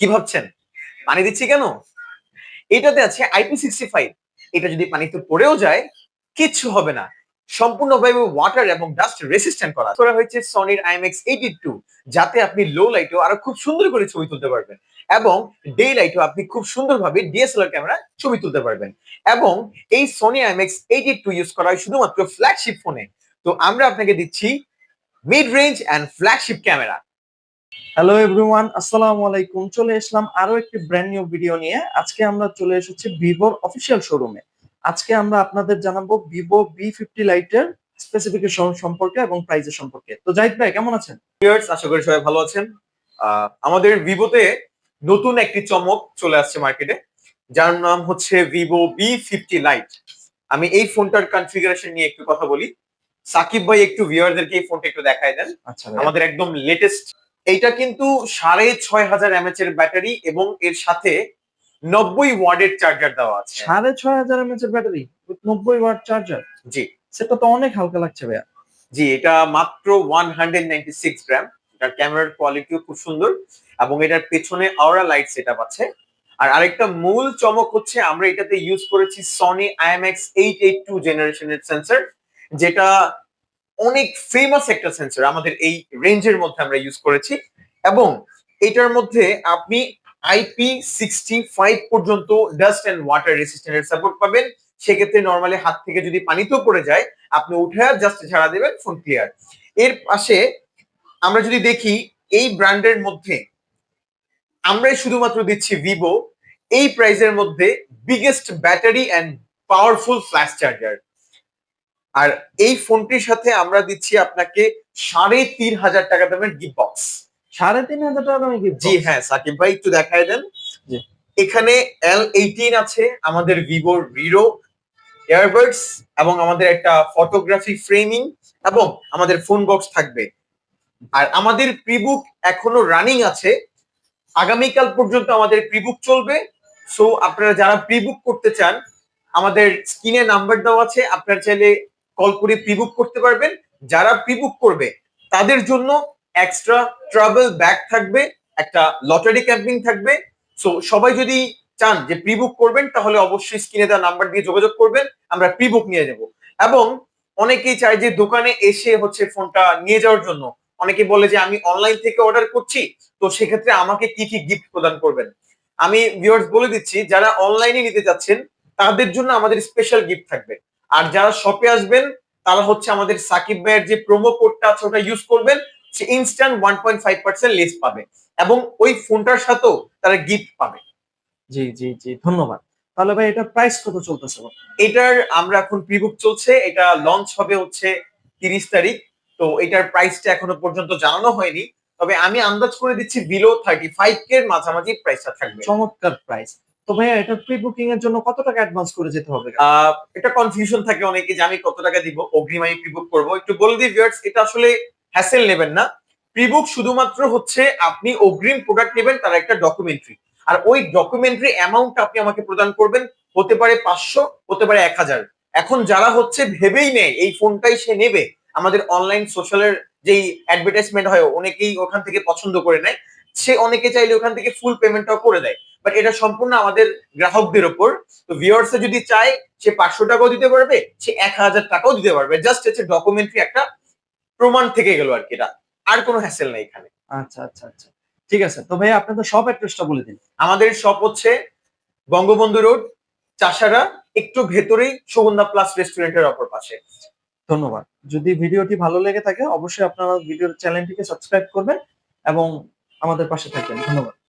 কি ভাবছেন? পানি দিচ্ছি কেন? এটাতে আছে আইপি সিক্সটি ফাইভ এটা যদি পানিতে পড়েও যায়, কিচ্ছু হবে না। সম্পূর্ণভাবে ওয়াটার এবং ডাস্ট রেসিস্ট্যান্ট করা। করা হয়েছে সনির আইএমএক্স এইটি টু যাতে আপনি লো লাইটেও আরও খুব সুন্দর করে ছবি তুলতে পারবেন। এবং ডে লাইটেও আপনি খুব সুন্দরভাবে ডিএসএলআর ক্যামেরা ছবি তুলতে পারবেন। এবং এই Sony IMX eighty two use করা হয় শুধুমাত্র ফ্ল্যাগশিপ ফোনে তো আমরা আপনাকে দিচ্ছি mid range and flagship camera hello everyone আসসালামু আলাইকুম। চলে আসলাম আরও একটি ব্র্যান্ড নিউ ভিডিও নিয়ে। আজকে আমরা চলে এসেছি ভিভোর অফিসিয়াল শোরুমে আজকে আমরা আপনাদের জানাব ভিভো বি ফিফটি লাইটের স্পেসিফিকেশন সম্পর্কে এবং প্রাইসের সম্পর্কে। তো জাহিদ ভাই কেমন আছেন? ভিউয়ার্স আশা করি সবাই ভালো আছেন। আহ, আমাদের ভিভোতে নতুন একটি চমক চলে আসছে মার্কেটে যার নাম হচ্ছে ভিভো বি ফিফটি লাইট আমি এই ফোনটার কনফিগারেশন নিয়ে একটু কথা বলি। সাকিব ভাই একটু ভিউয়ারদেরকে এই ফোনটা একটু দেখায় দেন। আচ্ছা আমাদের একদম লেটেস্ট এইটা কিন্তু সাড়ে ছয় হাজার এমএচ এর ব্যাটারি এবং এর সাথে নব্বই ওয়ার্ডের চার্জার দেওয়া আছে। সাড়ে ছয় হাজার এমএচ এর ব্যাটারি নব্বই ওয়ার্ড চার্জার জি। সেটা তো অনেক হালকা লাগছে ভাইয়া। জি এটা মাত্র one hundred ninety six gram এটার ক্যামেরার কোয়ালিটিও খুব সুন্দর এবং এটার পেছনে আওরা লাইট সেট আছে। আর আরেকটা মূল চমক হচ্ছে আমরা এটাতে ইউজ করেছি Sony IMX eight eight two জেনারেশনের সেন্সর যেটা অনেক ফেমাস একটা সেন্সর আমাদের এই রেঞ্জের মধ্যে আমরা ইউজ করেছি এবং এটার মধ্যে আপনি আইপি সিক্সটি ফাইভ পর্যন্ত ডাস্ট অ্যান্ড ওয়াটার রেসিস্ট্যান্টের সাপোর্ট পাবেন। সেক্ষেত্রে নর্মালি হাত থেকে যদি পানিতেও পড়ে যায়, আপনি উঠে জাস্ট ছাড়া দেবেন ফোন ক্লিয়ার এর পাশে আমরা যদি দেখি, এই ব্র্যান্ডের মধ্যে আমরাই শুধুমাত্র দিচ্ছি ভিভো এই প্রাইসের মধ্যে biggest battery and powerful flash charger আর এই ফোনটির সাথে আমরা দিচ্ছি আপনাকে সাড়ে তিন হাজার টাকা দামের গিফট বক্স সাড়ে তিন হাজার টাকা দামে কি জি হ্যাঁ সাকিব ভাই একটু দেখাই দেন। এখানে এল এইটিন আছে আমাদের ভিভোর রিরো ইয়ারবাডস এবং আমাদের একটা ফটোগ্রাফি ফ্রেমিং এবং আমাদের ফোন বক্স থাকবে। আর আমাদের প্রিবুক এখনও রানিং আছে। আগামীকাল পর্যন্ত আমাদের প্রিবুক চলবে। সো আপনারা যারা প্রিবুক করতে চান আমাদের স্ক্রিনে নাম্বার দেওয়া আছে। আপনারা চাইলে কল করে প্রিবুক করতে পারবেন। যারা প্রিবুক করবে, তাদের জন্য এক্সট্রা ট্রাভেল ব্যাগ থাকবে, একটা লটারি ক্যাম্পিং থাকবে। সো সবাই যদি চান যে প্রিবুক করবেন, তাহলে অবশ্যই স্ক্রিনে দেওয়া নাম্বার দিয়ে যোগাযোগ করবেন, আমরা প্রিবুক নিয়ে যাব এবং অনেকেই চায় যে দোকানে এসে হচ্ছে ফোনটা নিয়ে যাওয়ার জন্য। অনেকে বলে যে, আমি অনলাইন থেকে অর্ডার করছি। তো সেক্ষেত্রে আমাকে কি কি গিফট প্রদান করবেন? আমি ভিউয়ার্স বলে দিচ্ছি, যারা অনলাইনে নিতে যাচ্ছেন, তাদের জন্য আমাদের স্পেশাল গিফট থাকবে। আর যারা শপে আসবেন তারা হচ্ছে আমাদের সাকিব ভাইয়ের যে প্রোমো কোডটা আছে ওটা ইউজ করবেন সে instant one point five percent less পাবে। এবং ওই ফোনটার সাথেও তারা গিফট পাবে। জি জি জি ধন্যবাদ। তাহলে ভাই এটা প্রাইস কত চলতেছে? এটার আমরা এখন প্রিবুক চলছে এটা লঞ্চ হবে হচ্ছে তিরিশ তারিখ। তো এটার প্রাইসটা এখনও পর্যন্ত জানানো হয়নি। তবে আমি আন্দাজ করে দিচ্ছি বিলো থার্টি ফাইভ এর মাঝামাঝি প্রাইসটা থাকবে। চমৎকার প্রাইস তো ভাইয়া, এটা প্রি বুকিং এর জন্য কত টাকা অ্যাডভান্স করে যেতে হবে? এটা কনফিউশন থাকে অনেকে যে আমি কত টাকা দিব? অগ্রিম আমি প্রিবুক করব। একটু বলে দিই ভিউয়ার্স এটা আসলে হ্যাসেল নেবেন না। প্রি বুক শুধুমাত্র হচ্ছে আপনি অগ্রিম প্রোডাক্ট নেবেন, তার একটা ডকুমেন্টারি আর ওই ডকুমেন্টারি অ্যামাউন্ট আপনি আমাকে প্রদান করবেন, হতে পারে পাঁচশো, হতে পারে এক হাজার। এখন যারা হচ্ছে ভেবেই নেয়, এই ফোনটাই সে নেবে। আমাদের অনলাইন সোশ্যালের যেই অ্যাডভার্টাইজমেন্ট হয়, অনেকেই ওখান থেকে পছন্দ করে নেয়। সে অনেকে চাইলে ওখান থেকে ফুল পেমেন্টটাও করে দেয়। বাট এটা সম্পূর্ণ আমাদের গ্রাহকদের ওপর। তো ভিউয়ার্স যদি চায় সে পাঁচশো টাকাও দিতে পারবে সে এক হাজার টাকাও দিতে পারবে। জাস্ট হচ্ছে ডকুমেন্টারি একটা প্রমাণ থেকে গেল আর কি এটা। আর কোনো হ্যাসেল নেই এখানে। আচ্ছা আচ্ছা আচ্ছা। ঠিক আছে তো ভাই আপনাদের সব অ্যাড্রেসটা বলে দিন। আমাদের শপ হচ্ছে বঙ্গবন্ধু রোড চাষারা একটু ভেতরেই সুগন্ধা প্লাস রেস্টুরেন্টের অপর পাশে। ধন্যবাদ। যদি ভিডিওটি ভালো লেগে থাকে অবশ্যই আপনারা ভিডিওর চ্যানেলটিকে সাবস্ক্রাইব করবেন এবং আমাদের পাশে থাকবেন। ধন্যবাদ।